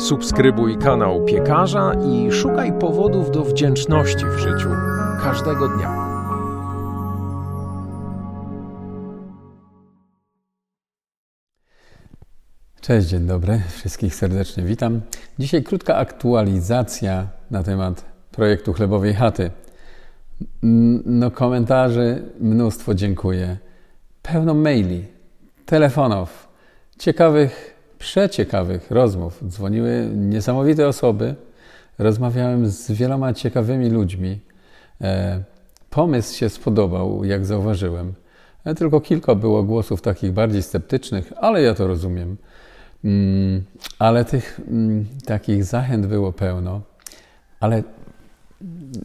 Subskrybuj kanał piekarza i szukaj powodów do wdzięczności w życiu każdego dnia. Cześć, dzień dobry. Wszystkich serdecznie witam. Dzisiaj krótka aktualizacja na temat projektu Chlebowej Chaty. No, komentarzy mnóstwo dziękuję. Pełno maili, telefonów, ciekawych, przeciekawych rozmów. Dzwoniły niesamowite osoby. Rozmawiałem z wieloma ciekawymi ludźmi. E, Pomysł się spodobał, jak zauważyłem. E, Tylko kilka było głosów takich bardziej sceptycznych, ale ja to rozumiem. Mm, Ale tych mm, takich zachęt było pełno. Ale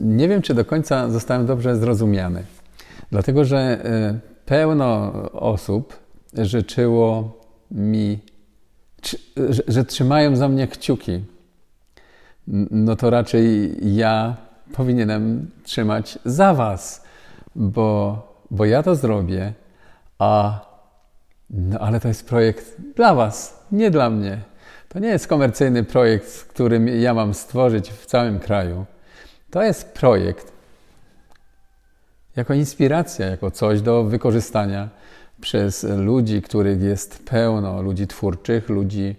nie wiem, czy do końca zostałem dobrze zrozumiany. Dlatego, że e, pełno osób życzyło mi, że, że trzymają za mnie kciuki. No to raczej ja powinienem trzymać za Was, bo, bo ja to zrobię, a no ale to jest projekt dla Was, nie dla mnie. To nie jest komercyjny projekt, którym ja mam stworzyć w całym kraju. To jest projekt jako inspiracja, jako coś do wykorzystania przez ludzi, których jest pełno, ludzi twórczych, ludzi,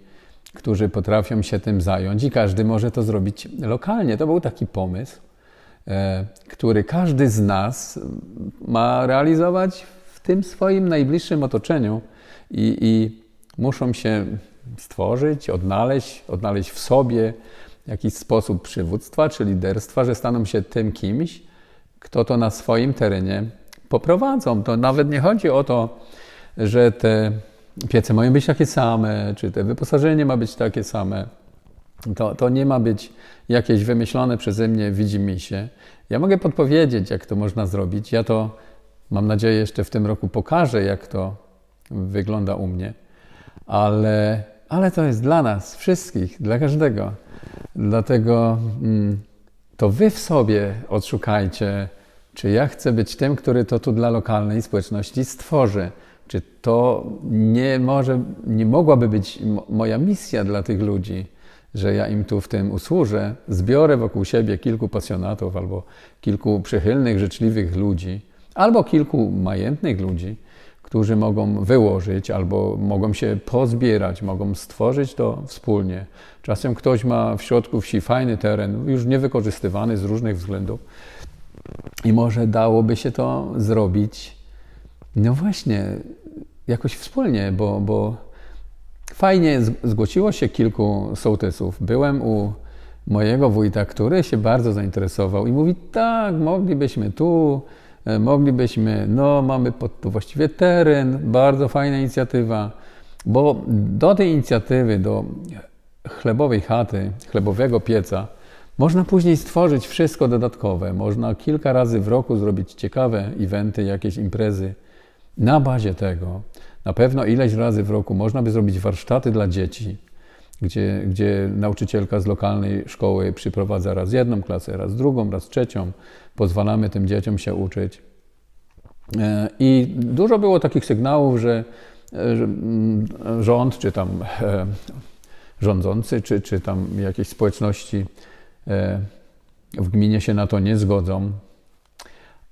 którzy potrafią się tym zająć i każdy może to zrobić lokalnie. To był taki pomysł, e, który każdy z nas ma realizować w tym swoim najbliższym otoczeniu i, i muszą się stworzyć, odnaleźć, odnaleźć w sobie jakiś sposób przywództwa czy liderstwa, że staną się tym kimś, kto to na swoim terenie poprowadzą. To nawet nie chodzi o to, że te piece mają być takie same, czy te wyposażenie ma być takie same. To, to nie ma być jakieś wymyślone przeze mnie widzi się. Ja mogę podpowiedzieć, jak to można zrobić. Ja to, mam nadzieję, jeszcze w tym roku pokażę, jak to wygląda u mnie. Ale, ale to jest dla nas wszystkich, dla każdego. Dlatego mm, to wy w sobie odszukajcie, czy ja chcę być tym, który to tu dla lokalnej społeczności stworzy. Czy to nie, może, nie mogłaby być mo- moja misja dla tych ludzi, że ja im tu w tym usłużę, zbiorę wokół siebie kilku pasjonatów albo kilku przychylnych, życzliwych ludzi, albo kilku majętnych ludzi, którzy mogą wyłożyć albo mogą się pozbierać, mogą stworzyć to wspólnie. Czasem ktoś ma w środku wsi fajny teren, już niewykorzystywany z różnych względów i może dałoby się to zrobić, no właśnie, jakoś wspólnie, bo, bo fajnie zgłosiło się kilku sołtysów. Byłem u mojego wójta, który się bardzo zainteresował i mówi, tak, moglibyśmy tu, e, moglibyśmy, no mamy pod, tu właściwie teren, bardzo fajna inicjatywa, bo do tej inicjatywy, do chlebowej chaty, chlebowego pieca, można później stworzyć wszystko dodatkowe. Można kilka razy w roku zrobić ciekawe eventy, jakieś imprezy na bazie tego. Na pewno ileś razy w roku można by zrobić warsztaty dla dzieci, gdzie, gdzie nauczycielka z lokalnej szkoły przyprowadza raz jedną klasę, raz drugą, raz trzecią. Pozwalamy tym dzieciom się uczyć. E, I dużo było takich sygnałów, że, mm, rząd, czy tam e, rządzący, czy, czy tam jakieś społeczności w gminie się na to nie zgodzą,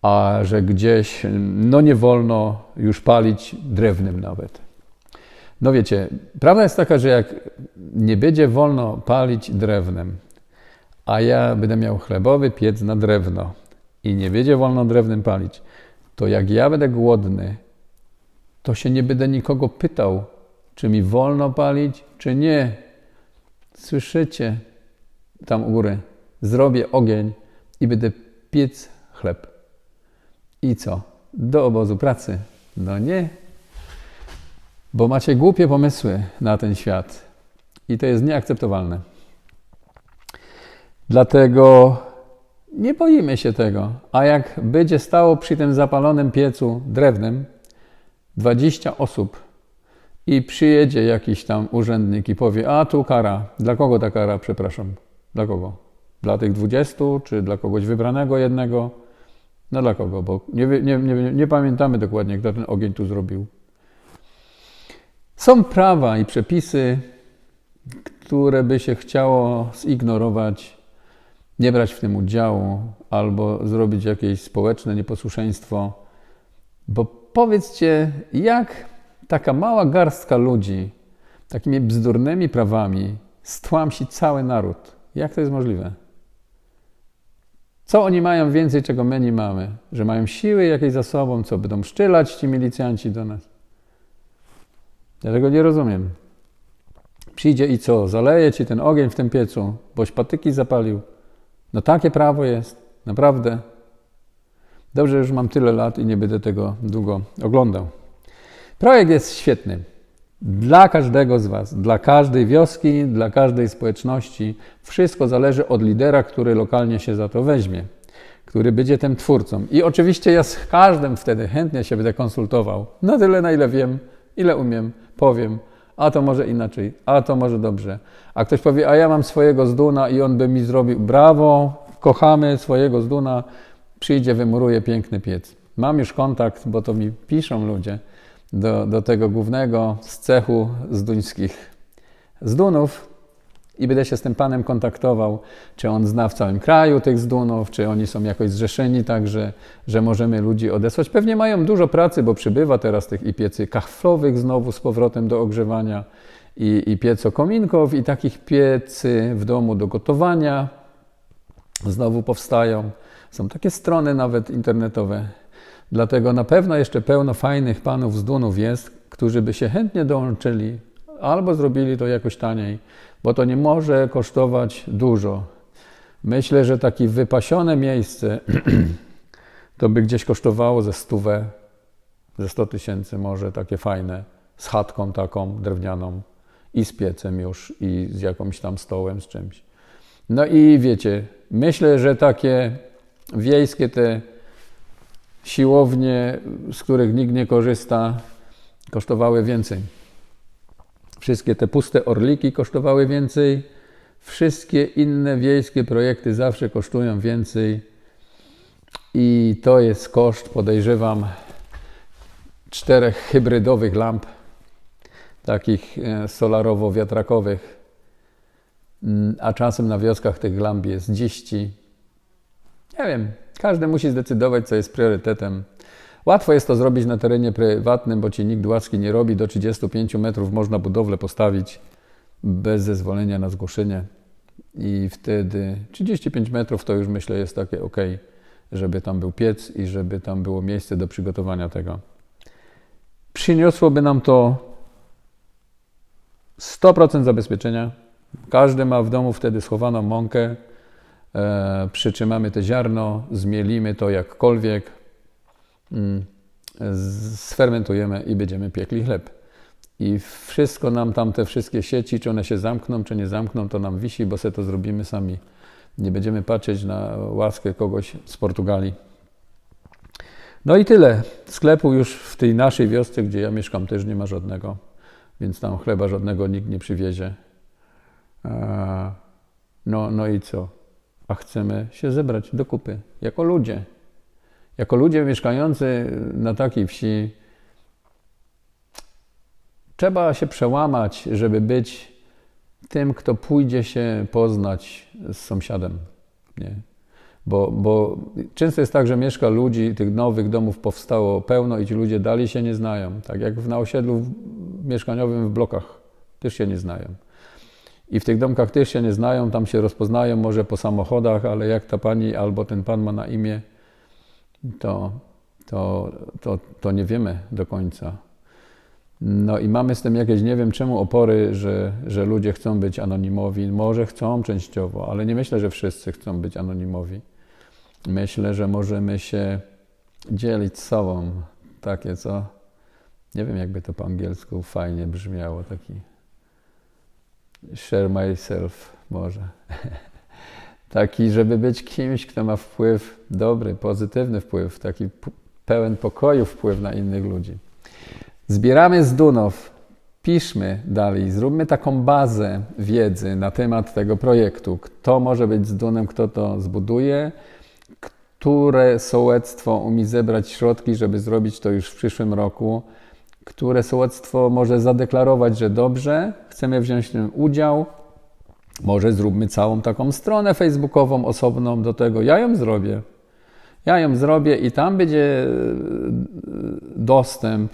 a że gdzieś no nie wolno już palić drewnem nawet. No wiecie, prawda jest taka, że jak nie będzie wolno palić drewnem, a ja będę miał chlebowy piec na drewno i nie będzie wolno drewnem palić, to jak ja będę głodny, to się nie będę nikogo pytał, czy mi wolno palić, czy nie. Słyszycie tam u góry? Zrobię ogień i będę piec chleb. I co? Do obozu pracy? No nie. Bo macie głupie pomysły na ten świat. I to jest nieakceptowalne. Dlatego nie boimy się tego. A jak będzie stało przy tym zapalonym piecu drewnem 20 osób i przyjedzie jakiś tam urzędnik i powie, a tu kara. Dla kogo ta kara, przepraszam? Dla kogo? Dla tych 20 czy dla kogoś wybranego jednego? No dla kogo? Bo nie, nie, nie, nie pamiętamy dokładnie, kto ten ogień tu zrobił. Są prawa i przepisy, które by się chciało zignorować, nie brać w tym udziału albo zrobić jakieś społeczne nieposłuszeństwo. Bo powiedzcie, jak taka mała garstka ludzi takimi bzdurnymi prawami stłamsi cały naród? Jak to jest możliwe? Co oni mają więcej, czego my nie mamy? Że mają siły jakieś za sobą, co będą szczylać ci milicjanci do nas? Ja tego nie rozumiem. Przyjdzie i co? Zaleje ci ten ogień w tym piecu, boś patyki zapalił. No takie prawo jest, naprawdę. Dobrze, już mam tyle lat i nie będę tego długo oglądał. Projekt jest świetny. Dla każdego z Was, dla każdej wioski, dla każdej społeczności. Wszystko zależy od lidera, który lokalnie się za to weźmie, który będzie tym twórcą. I oczywiście ja z każdym wtedy chętnie się będę konsultował. Na tyle, na ile wiem, ile umiem, powiem. A to może inaczej, a to może dobrze. A ktoś powie, a ja mam swojego zduna i on by mi zrobił brawo, kochamy swojego zduna, przyjdzie, wymuruje piękny piec. Mam już kontakt, bo to mi piszą ludzie, do, do tego głównego z cechu zduńskich zdunów i będę się z tym panem kontaktował, czy on zna w całym kraju tych zdunów, czy oni są jakoś zrzeszeni tak, że, że możemy ludzi odesłać. Pewnie mają dużo pracy, bo przybywa teraz tych i piecy kachlowych znowu z powrotem do ogrzewania, i, i piecokominków, i takich piecy w domu do gotowania znowu powstają. Są takie strony nawet internetowe. Dlatego na pewno jeszcze pełno fajnych panów z Dunów jest, którzy by się chętnie dołączyli albo zrobili to jakoś taniej, bo to nie może kosztować dużo. Myślę, że takie wypasione miejsce to by gdzieś kosztowało ze stówę, ze 100 tysięcy może, takie fajne, z chatką taką drewnianą i z piecem już i z jakimś tam stołem, z czymś. No i wiecie, myślę, że takie wiejskie te siłownie, z których nikt nie korzysta, kosztowały więcej. Wszystkie te puste orliki kosztowały więcej. Wszystkie inne wiejskie projekty zawsze kosztują więcej. I to jest koszt, podejrzewam, czterech hybrydowych lamp, takich e, solarowo-wiatrakowych. Mm, A czasem na wioskach tych lamp jest 10. Nie wiem, każdy musi zdecydować, co jest priorytetem. Łatwo jest to zrobić na terenie prywatnym, bo ci nikt łaski nie robi. Do 35 metrów można budowlę postawić bez zezwolenia na zgłoszenie. I wtedy 35 metrów to już myślę jest takie ok, żeby tam był piec i żeby tam było miejsce do przygotowania tego. Przyniosłoby nam to 100% zabezpieczenia. Każdy ma w domu wtedy schowaną mąkę. E, przytrzymamy te ziarno, zmielimy to jakkolwiek, mm, sfermentujemy i będziemy piekli chleb. I wszystko nam tam, te wszystkie sieci, czy one się zamkną, czy nie zamkną, to nam wisi, bo sobie to zrobimy sami. Nie będziemy patrzeć na łaskę kogoś z Portugalii. No i tyle. Sklepu już w tej naszej wiosce, gdzie ja mieszkam, też nie ma żadnego, więc tam chleba żadnego nikt nie przywiezie. E, No, no i co? A chcemy się zebrać do kupy, jako ludzie. Jako ludzie mieszkający na takiej wsi, trzeba się przełamać, żeby być tym, kto pójdzie się poznać z sąsiadem. Nie? Bo, bo często jest tak, że mieszka ludzi, tych nowych domów powstało pełno i ci ludzie dalej się nie znają. Tak jak na osiedlu mieszkaniowym w blokach też się nie znają. I w tych domkach też się nie znają, tam się rozpoznają może po samochodach, ale jak ta pani albo ten pan ma na imię, to, to, to, to nie wiemy do końca. No i mamy z tym jakieś, nie wiem czemu, opory, że, że ludzie chcą być anonimowi. Może chcą częściowo, ale nie myślę, że wszyscy chcą być anonimowi. Myślę, że możemy się dzielić sobą. Takie co? Nie wiem, jakby to po angielsku fajnie brzmiało. Taki share myself może. Taki, żeby być kimś, kto ma wpływ, dobry, pozytywny wpływ, taki pełen pokoju wpływ na innych ludzi. Zbieramy z Dunów, piszmy dalej, zróbmy taką bazę wiedzy na temat tego projektu. Kto może być z Dunem, kto to zbuduje, które sołectwo umie zebrać środki, żeby zrobić to już w przyszłym roku, które sołectwo może zadeklarować, że dobrze, chcemy wziąć w tym udział Może zróbmy całą taką stronę facebookową osobną do tego. Ja ją zrobię. Ja ją zrobię i tam będzie e, dostęp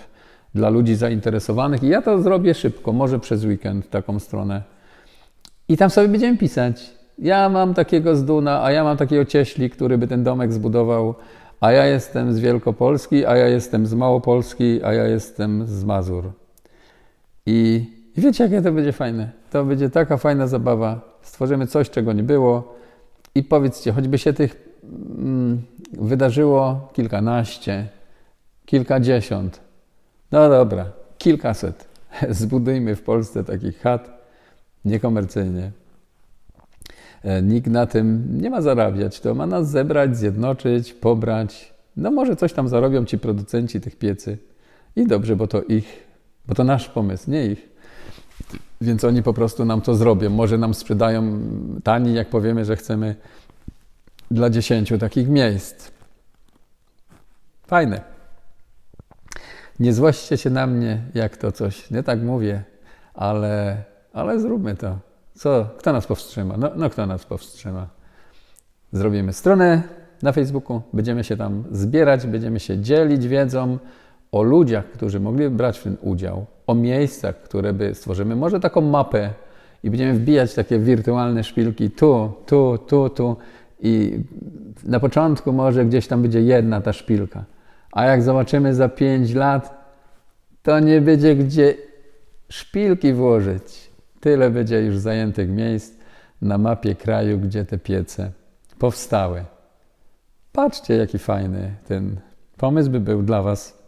dla ludzi zainteresowanych. I ja to zrobię szybko, może przez weekend taką stronę. I tam sobie będziemy pisać. Ja mam takiego z Duna, a ja mam takiego cieśli, który by ten domek zbudował, a ja jestem z Wielkopolski, a ja jestem z Małopolski, a ja jestem z Mazur. I, I wiecie, jakie to będzie fajne? To będzie taka fajna zabawa. Stworzymy coś, czego nie było. I powiedzcie, choćby się tych mm, wydarzyło kilkanaście, kilkadziesiąt, no dobra, kilkaset. Zbudujmy w Polsce takich chat niekomercyjnie. E, Nikt na tym nie ma zarabiać. To ma nas zebrać, zjednoczyć, pobrać. No może coś tam zarobią ci producenci tych piecy. I dobrze, bo to ich, bo to nasz pomysł, nie ich. Więc oni po prostu nam to zrobią. Może nam sprzedają taniej, jak powiemy, że chcemy dla dziesięciu takich miejsc. Fajne. Nie złoście się na mnie, jak to coś, nie tak mówię, ale, ale zróbmy to. Co? Kto nas powstrzyma? No, no kto nas powstrzyma? Zrobimy stronę na Facebooku, będziemy się tam zbierać, będziemy się dzielić wiedzą o ludziach, którzy mogli brać w tym udział, o miejscach, które by stworzymy. Może taką mapę i będziemy wbijać takie wirtualne szpilki tu, tu, tu, tu i na początku może gdzieś tam będzie jedna ta szpilka, a jak zobaczymy za 5 lat, to nie będzie gdzie szpilki włożyć. Tyle będzie już zajętych miejsc na mapie kraju, gdzie te piece powstały. Patrzcie, jaki fajny ten pomysł by był dla Was.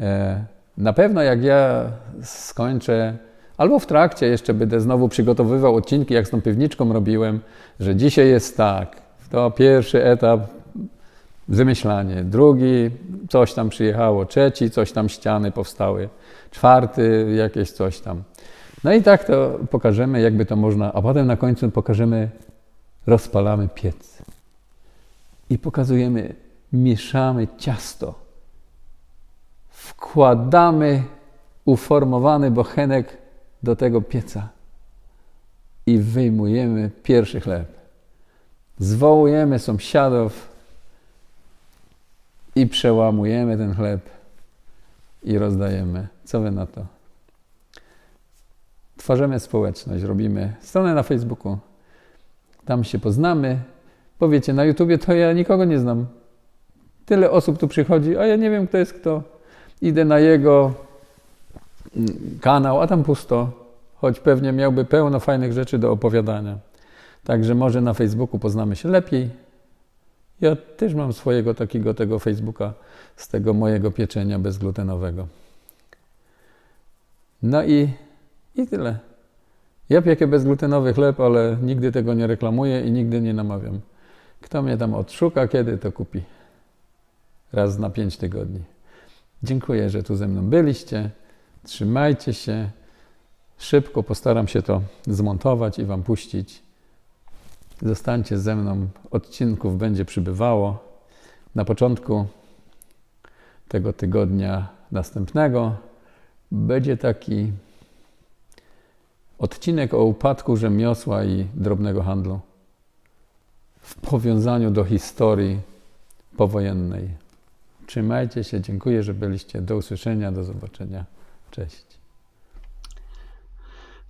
E, Na pewno, jak ja skończę, albo w trakcie jeszcze będę znowu przygotowywał odcinki, jak z tą piwniczką robiłem, że dzisiaj jest tak. To pierwszy etap wymyślanie, drugi coś tam przyjechało, trzeci coś tam ściany powstały, czwarty jakieś coś tam. No i tak to pokażemy, jakby to można, a potem na końcu pokażemy, rozpalamy piec i pokazujemy, mieszamy ciasto, wkładamy uformowany bochenek do tego pieca i wyjmujemy pierwszy chleb. Zwołujemy sąsiadów i przełamujemy ten chleb i rozdajemy. Co wy na to? Tworzymy społeczność, robimy stronę na Facebooku. Tam się poznamy. Powiecie, na YouTubie to ja nikogo nie znam. Tyle osób tu przychodzi, a ja nie wiem, kto jest kto. Idę na jego mm, kanał, a tam pusto, choć pewnie miałby pełno fajnych rzeczy do opowiadania. Także może na Facebooku poznamy się lepiej. Ja też mam swojego takiego tego Facebooka z tego mojego pieczenia bezglutenowego. No i, i tyle. Ja piekę bezglutenowy chleb, ale nigdy tego nie reklamuję i nigdy nie namawiam. Kto mnie tam odszuka, kiedy to kupi? Raz na pięć tygodni. Dziękuję, że tu ze mną byliście. Trzymajcie się. Szybko postaram się to zmontować i Wam puścić. Zostańcie ze mną. Odcinków będzie przybywało. Na początku tego tygodnia następnego będzie taki odcinek o upadku rzemiosła i drobnego handlu w powiązaniu do historii powojennej. Trzymajcie się, dziękuję, że byliście. Do usłyszenia, do zobaczenia. Cześć.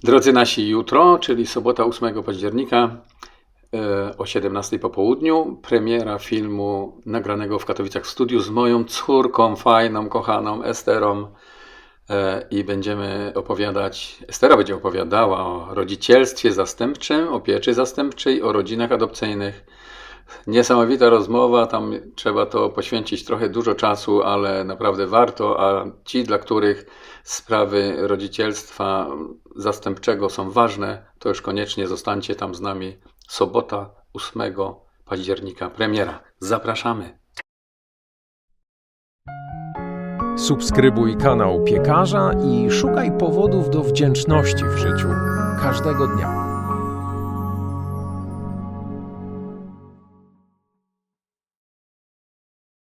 Drodzy nasi, jutro, czyli sobota 8 października e, o 17 po południu, premiera filmu nagranego w Katowicach w studiu z moją córką, fajną, kochaną Esterą. E, I będziemy opowiadać, Estera będzie opowiadała o rodzicielstwie zastępczym, o pieczy zastępczej, o rodzinach adopcyjnych. Niesamowita rozmowa, tam trzeba to poświęcić trochę dużo czasu, ale naprawdę warto, a ci, dla których sprawy rodzicielstwa zastępczego są ważne, to już koniecznie zostańcie tam z nami. Sobota 8 października premiera. Zapraszamy. Subskrybuj kanał piekarza i szukaj powodów do wdzięczności w życiu każdego dnia.